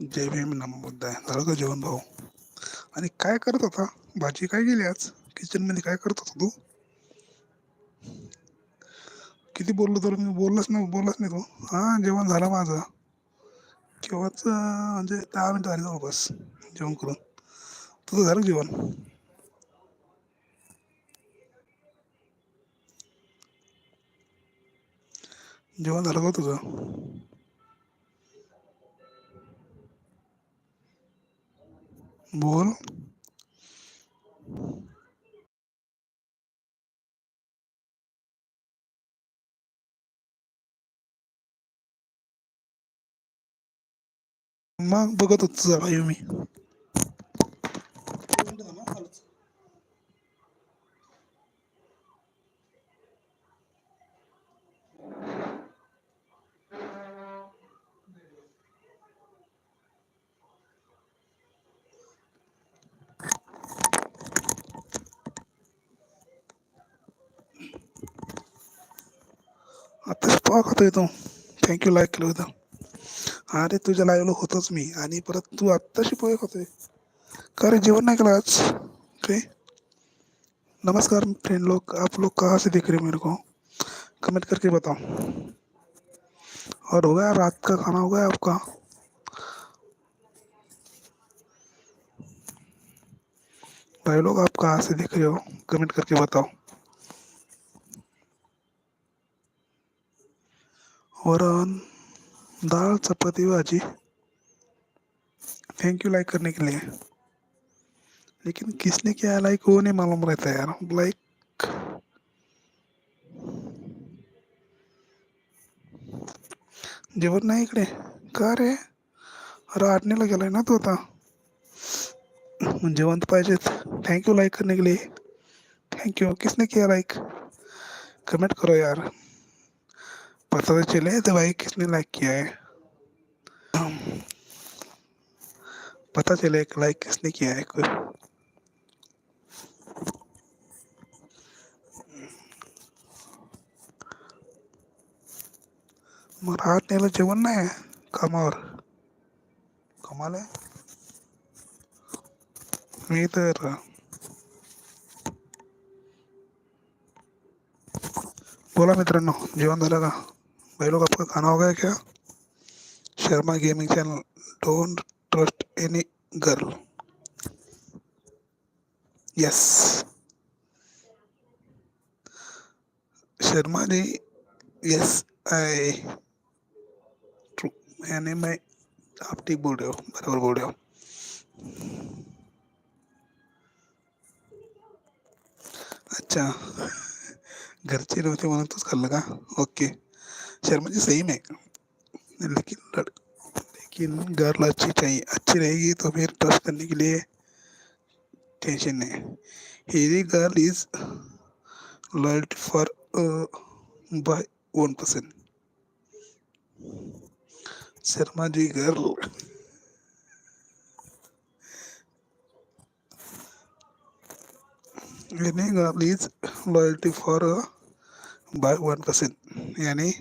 जय भीम नमबुद्ध आहे झालं का जेवण भाऊ? आणि काय करत होता? भाजी काय गेली आज? किचनमध्ये काय करत होता तू? किती बोललो तर मी? बोललाच नाही बोललाच नाही तू. हा जेवण झालं माझं. केव्हाच म्हणजे दहा मिनिटं झाली जवळपास जेवण करून. तुझं झालं का जेवण? जेवण झालं का तुझं? बोल मग बघत होतो तुझा भाई मी आताच पोहा खातोय तो थँक्यू लाईक केलं होतं. अरे, तुझ्या लाईव्हला होतोच मी. आणि परत तू आत्ताशी पोहे खातोय का रे, जेवण नहीं केलं आज? काय? नमस्कार फ्रेंड लोग आप लोग कहाँ से देख रहे मेरे को? कमेंट करके बताओ. और हो गया, रात का खाना हो गया आपका? भाई लोग, आप कहाँ से देख रहे हो? कमेंट करके बताओ. वरण दाल चपाती भाजी. थैंक यू लाइक करने के लिए. लेकिन किसने क्या लाइक वो नहीं मालूम रहता है यार. लाइक जेवण नाही इकडे. का रे अरे आठनेला गेलाय ना तू आता. जेवण तर पाहिजेच थैंक यू लाइक करने के लिए. थँक्यू किसने किया लाइक कमेंट करो यार. पता तो चले तो भाई किसने लाइक किया है। पता चले लाइक किसने किया है कोई। राहत नेलं जेवण नाही कामावर कमाल। आहे मी तर। बोला मित्रांनो जेवण झालं का भाई लोग, आपका खाना हो गया क्या? Sharma gaming channel don't trust any girl yes Sharma ji yes I true यानी मैं आप ठीक बोल रहे हो, बराबर बोल रहे हो। अच्छा घरचे नव्हते म्हणून तूच खाल्लं का ओके शर्मा जी, सही में। लेकिन लेकिन गर्ल अच्छी चाहिए, अच्छी रहेगी तो फिर ट्रस्ट करने के लिए टेंशन नहीं हेरी girl is loyalty for by one percent Sharma ji girl यानी girl is loyalty for by one percent यानी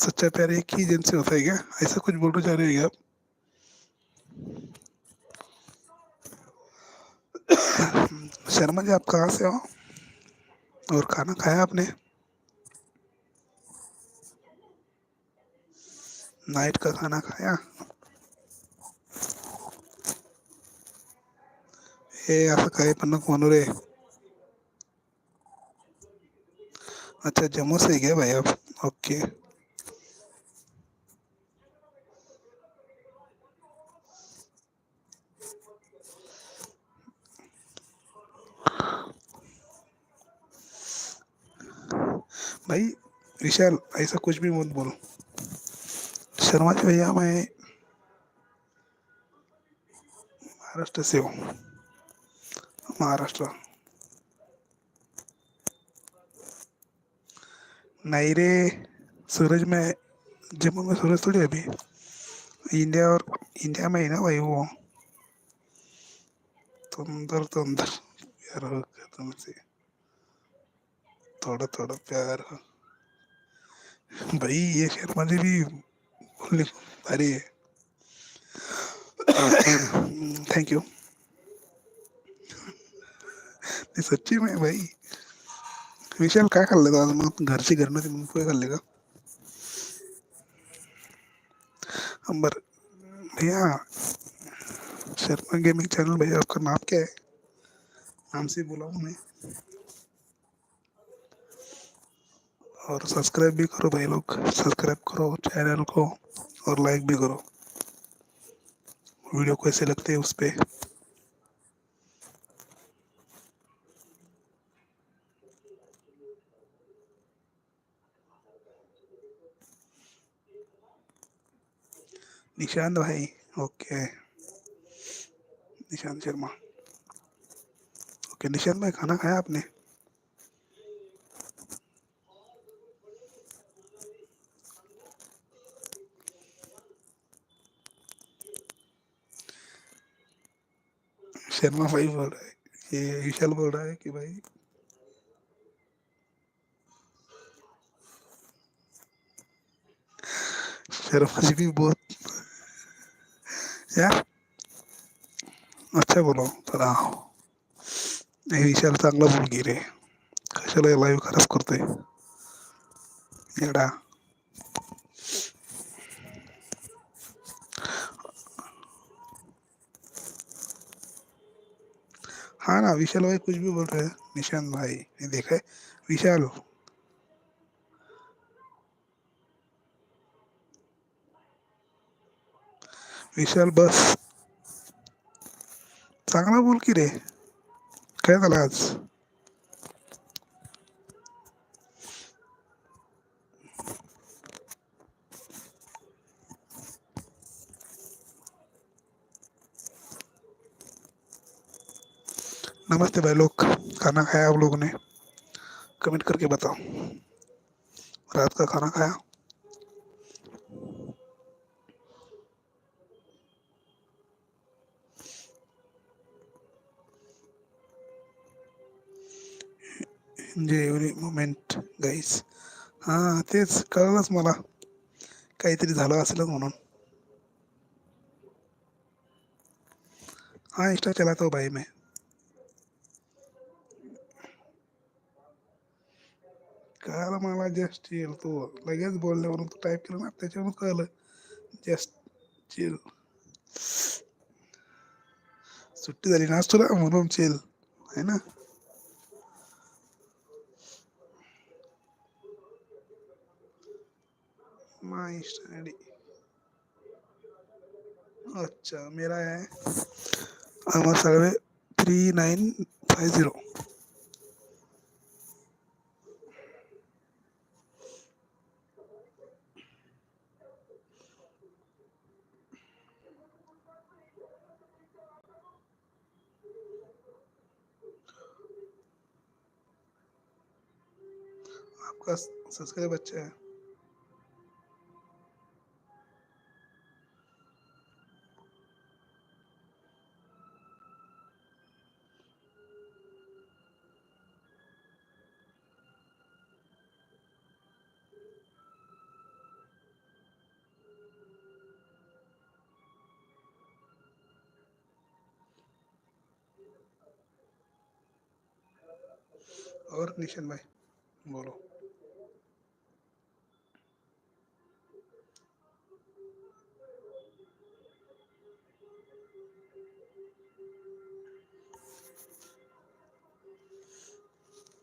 सच्चा प्यार एक ही एजेंसी होता है क्या? ऐसा कुछ बोलना चाह रहे हैं आप? शर्मा जी, आप कहाँ से हो? और खाना खाया आपने? नाइट का खाना खाया? हे असं काही नको म्हणू रे? अच्छा जम्मू से गए भाई आप? ओके। भाई, विशाल ऐसा कुछ भी मत बोलो। शर्मा जी भैया, मैं महाराष्ट्र से हूँ। महाराष्ट्र। नहीं रे, सूरज में, जम्मू में सूरज थोड़ी अभी। इंडिया और, इंडिया में ही ना भाई वो। तुंदर तुंदर प्यार हो गया तुमसे? थोड़ा थोड़ा प्यार। भाई ये शर्मा जी भी अरे। थैंक यू सच्ची में भाई। विशाल काय खाल्लं का आज मग घरची घर नव्हती म्हणून पोहे खाल्ले का अंबर भैया, शर्मा गेमिंग चैनल भैया आपका नाम क्या है? नाम से बुलाऊं मैं। और सब्सक्राइब भी करो भाई लोग। सब्सक्राइब करो चैनल को और लाइक भी करो। वीडियो कैसे लगते हैं उस पर निशांत भाई, ओके। निशांत शर्मा। ओके, निशांत भाई, खाना खाया आपने? शर्मा भाई बोल रहा है ये विशाल बोल रहा है कि भाई शर्मा जी भी बहुत यार अच्छा बोलो तर हे। विशाल चांगला बोल रे कशाला लाईव्ह खराब करतोय? येडा। हाँ ना, विशाल भाई कुछ भी बोल रहे हैं। निशांत भाई ये देखा है विशाल। विशाल, बस। चांगला बोल की रे। काय झालं आज नमस्ते भाई लोग खाना खाया आप लोगों ने? कमेंट करके बताओ। रात का खाना खाया? एन्जॉय एव्हरी मोमेंट गाईस हाँ, तेच कळलंच मला. काहीतरी झालं असेलच म्हणून. हाँ इंस्टा चलाता हूँ भाई मैं. कळालं मला जस्ट चिल तो लगेच बोलल्यावरून तू टाईप केलं ना त्याच्यावरून कळलं जस्ट चिल सुट्टी झाली तुला म्हणून चिल आहे ना माय अच्छा मेरा है Amar Salve three nine five zero आपका सब्सक्राइब अच्छा है। और निशन भाई बोलो।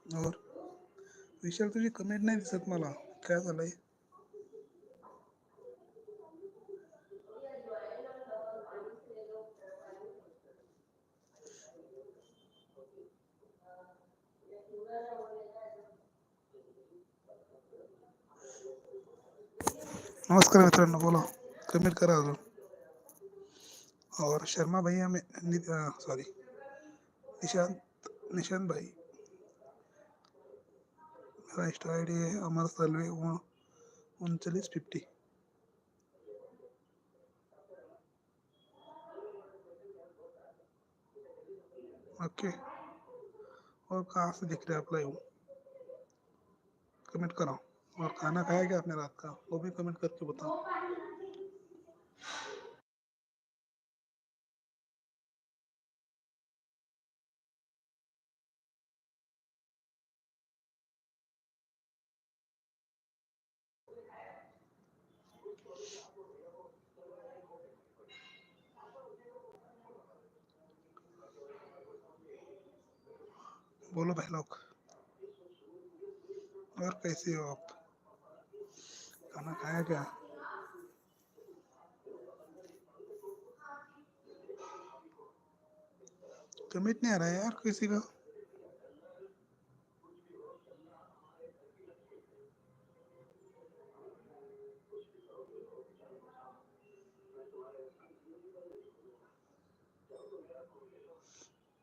और विशाल, तुझी कमेंट नाही दिसत मला. काय झालंय? नमस्कार मित्रांनो, बोला. कमेंट करा अजून. और शर्मा भैया में सॉरी निशांत निशांत भाई. इंस्टा आई डी है अमर सलवे उनचालीस फिफ्टी ओके और कहाँ से दिख रहा है आप लाइव कमेंट करो। और खाना खाया क्या आपने रात का? वो भी कमेंट करके बताओ। बोलो भाई लोग और कैसे हो आप? खाना खाया क्या? कमिट नहीं आ रहा है यार किसी का।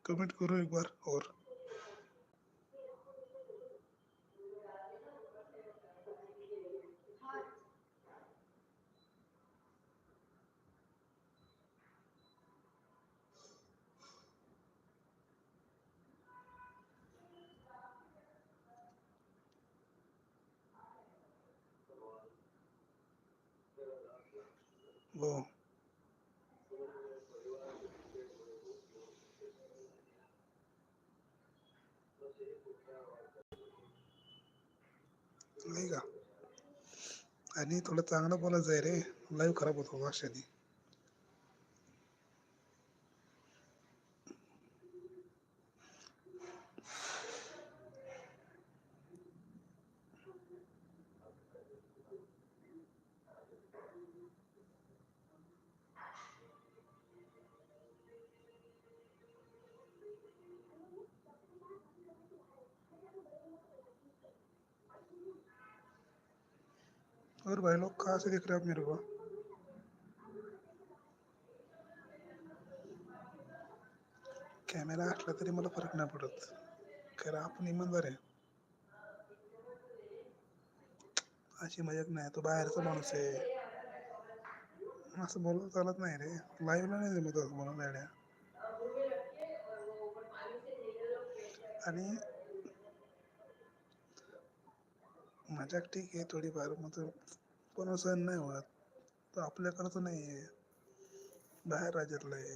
कमेंट करो एक बार और। वो नाही का? आणि थोडं चांगलं बोलायचं आहे रे. लाईव्ह खराब होतो भाषाने और भाई लोग कहाँ से दिख रहे हो आप मेरे को? कॅमेरा असला तरी मला फरक नाही पडत. कारण आपण इमानदार आहे. अशी मजाक नाही तो बाहेरचा माणूस आहे. असं बोलत चालत नाही रे. लाईव्हला नाही जमत असं बोलायला. आणि मज़ाक ठीक आहे थोडीफार मग पण सहन नाही होत. तो आपल्याकडचं नाही आहे. बाहेर राज्यातलं आहे.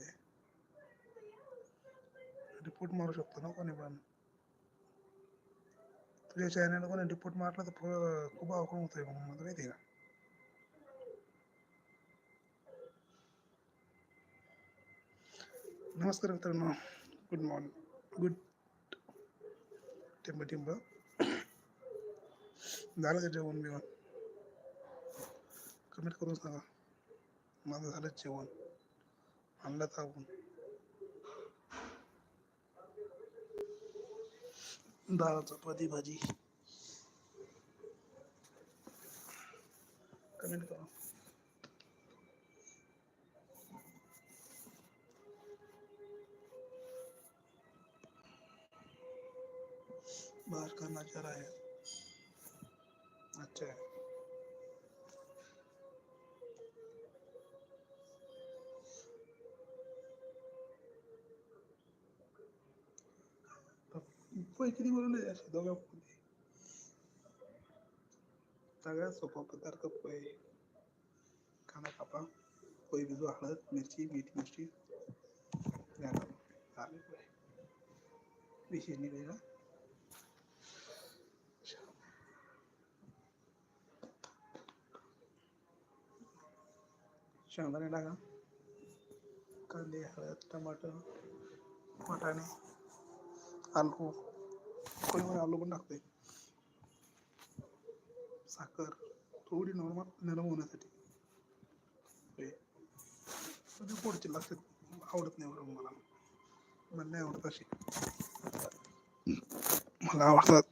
रिपोर्ट मारू शकतो ना कोणी पण? तुझ्या चॅनल कोणी रिपोर्ट मारला तर खूप अवघड होतंय मग मला माहिती का? नमस्कार मित्रांनो. गुड मॉर्निंग गुड टिंब टिंब झालं का जेवण बिवण कमेंट करून सांगा माझं झालं जेवण आणलं तर आपण डाळ चपाती भाजी कमेंट करा बाहर का नज़ारा है पोहे किती बनवले असे दोघं सगळ्यात सोपा पदार्थ पोहे कांदा कापा पोहे भिजू हळद मिरची मीठ मिरची झालं झाले पोहे विशेष नाही शेंगदाणे टाका कांदे हळद टमाटर वाटाणे आलू कोणीमध्ये आलो पण टाकते साखर थोडी नॉर्मल नरम होण्यासाठी. हे. म्हणजे पोटची आवडत नाही बरोबर मला. मला नाही आवडत अशी. मला आवडतात.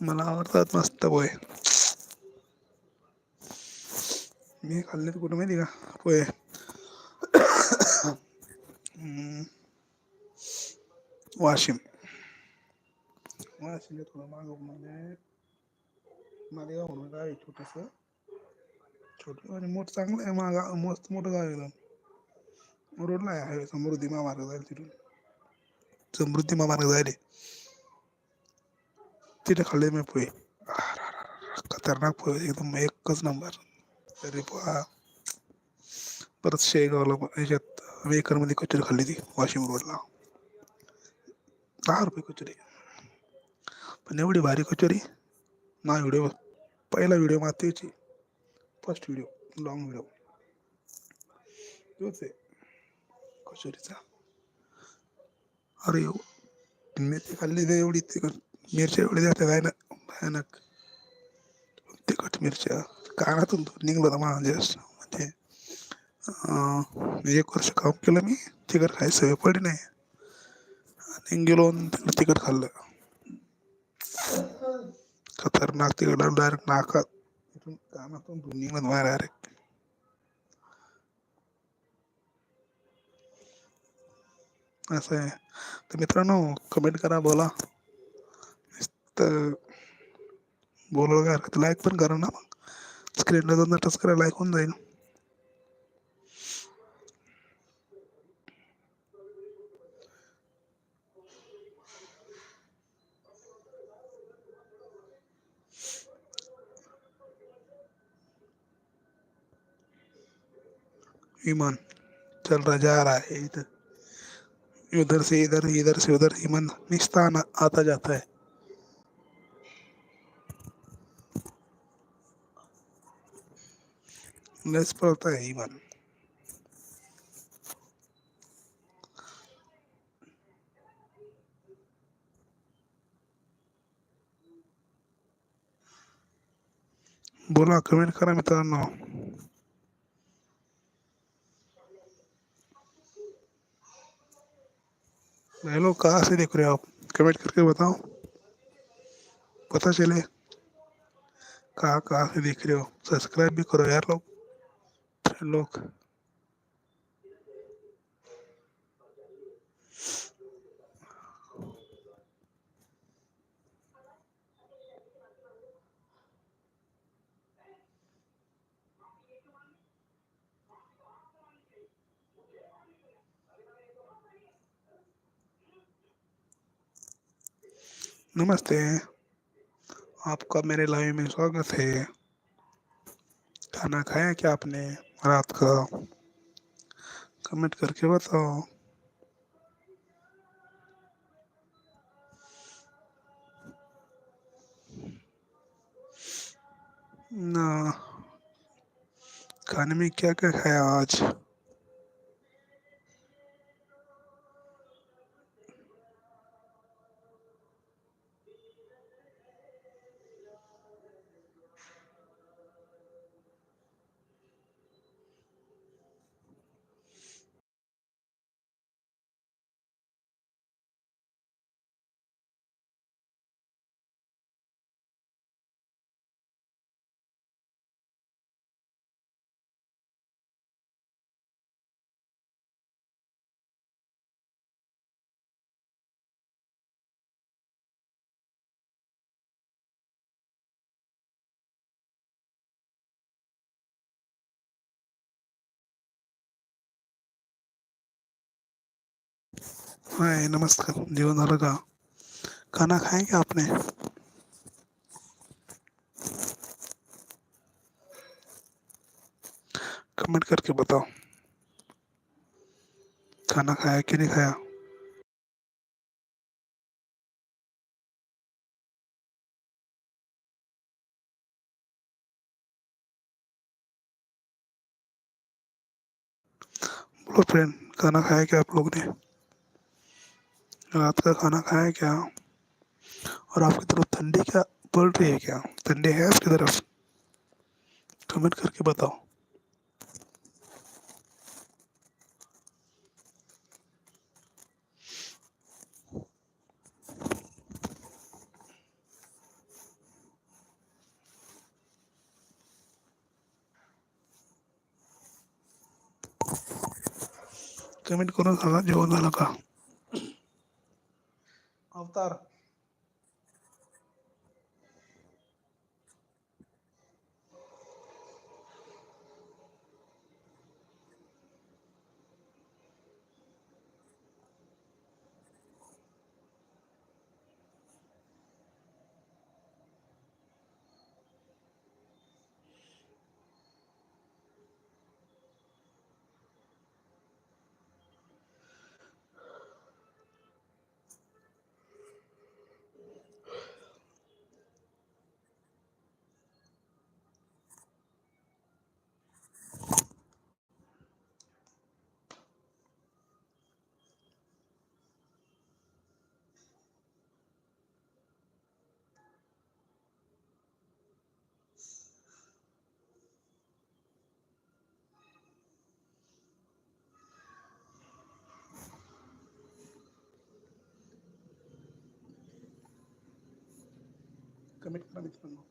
मला आवडतात मस्त पोहे. मी खाल्ले कुठं माहिती का? पोहे. वाशिम. वाशिम थोडं मागं म्हणजे मालेगाव म्हणून गाव आहे छोटंसं छोटं आणि मोठं चांगलं आहे मागा मस्त मोठं गाव एकदम रोडला आहे हायवे समृद्धी महामार्ग जाईल तिथून समृद्धी महामार्ग जायले तिथे खाल्ले मी पोहे आह, खतरनाक पोहे एकदम एकच नंबर तरी पोहा परत शेगावला पण याच्यात वेकरमध्ये कचोरी खाल्ली ती वाशिम रोडला दहा रुपये कचोरी पण एवढी भारी कचोरी. ना व्हिडिओ पहिला व्हिडिओ मातेची फर्स्ट व्हिडिओ लॉंग व्हिडिओ तोच आहे. कचोरीचा. अरे हो. मिरची खाल्ली नाही एवढी. तिखट मिरच्या एवढी जास्त आहे ना. भयानक. तिखट मिरच्या. कानातून दूर निघलं होतं म्हणजे असं म्हणजे एक वर्ष काम केलं मी. तिखट खायची सवय पडली नाही. आणि गेलो आणि तिकडं तिखट खाल्लं. खतरनाक तिकडं डायरेक्ट नाकात. इथून कानातून दूर निघलं बाहेर डायरेक्ट असं आहे. तर मित्रांनो कमेंट करा बोला. तर बोलायला काय हरकत? लाईक पण करा ना मग. स्क्रीनला जाऊन टच करा लाईक होऊन जाईल. विमान चल रहा जा रहा है। इधर, उधर से इधर इधर से उधर विमान निस्ता आना आता जाता है। लस पड़ता है विमान बोला, कमेंट करा मित्रांनो। लोग कहाँ से देख रहे हो आप? कमेंट करके बताओ। पता चले। कहाँ कहाँ से देख रहे हो? सब्सक्राइब भी करो यार लोग। लोग। नमस्ते। आपका मेरे लाइव में स्वागत है। खाना खाया क्या आपने रात का? कमेंट करके बताओ। ना। खाने में क्या क्या खाया आज? हाय, नमस्कार जेवण झालं का खाना खाया क्या आपने? कमेंट करके बताओ। खाना खाया कि नहीं खाया? बोलो फ्रेंड खाना खाया क्या आप लोग ने? रात का खाना खाया क्या? और आपकी तरफ़ ठंडी क्या पड़ रही है क्या? ठंडी है आपकी तरफ़? कमेंट करके बताओ। कमेंट करून सांगा जेवण झालं का कमेंट करा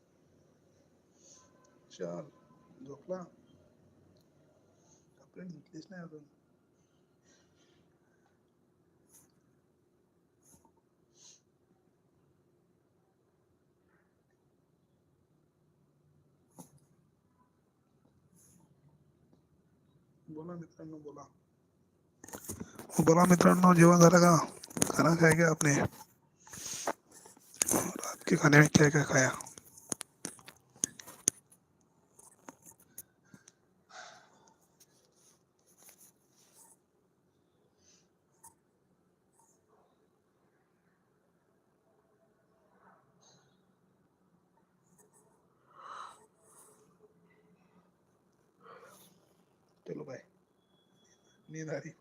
चाल झोपला कपडे धुतलीच नाही अजून बोला मित्रांनो, बोला। बोला मित्रांनो, जेवण झालं का? खाना क्या आपने? रात के खाने में क्या क्या खाया चलो बाय नींद आ रही को